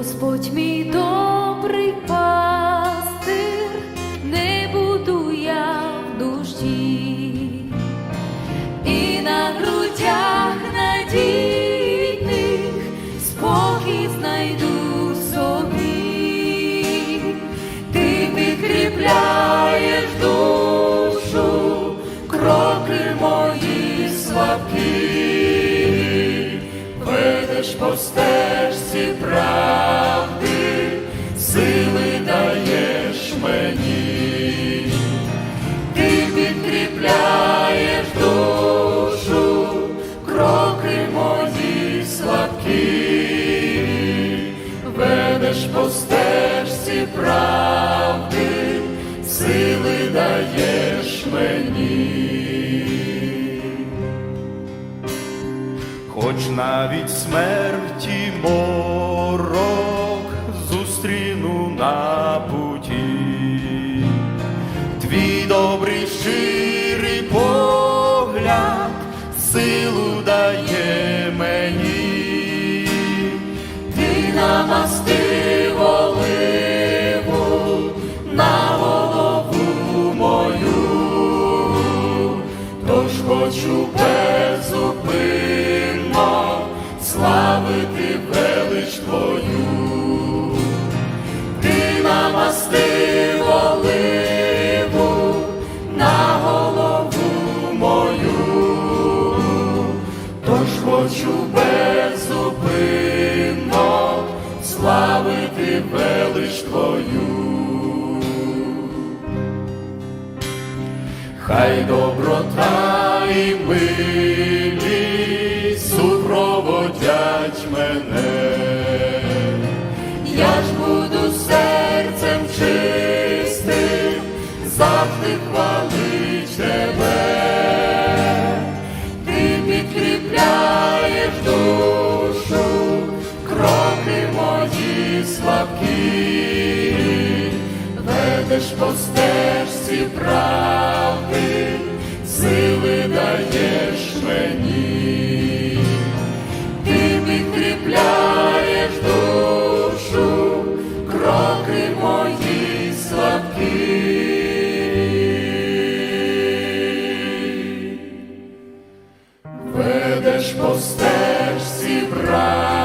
Господь мій добрий пастир, не буду я в нужді, і на грудях надійних спокій знайду собі, ти підкріпляєш душу, кроки мої слабкі, по стежці правди, сили даєш мені, ти підкріпляєш душу, кроки мої слабкі, ведеш по стежці правди, сили даєш мені. Хоч навіть смерті морок зустріну на путі, твій добрий щирий погляд силу дає мені, Ти намастив оливу на голову мою, тож хочу безупинно велич Твою. Ти намастив оливу на голову мою, тож хочу безупинно славити велич Твою. Хай доброта і милість хвалить тебе, ти підкріпляєш душу, кроки мої слабкі, ведеш по стежці правди, сили Йдеш по стежці, брат.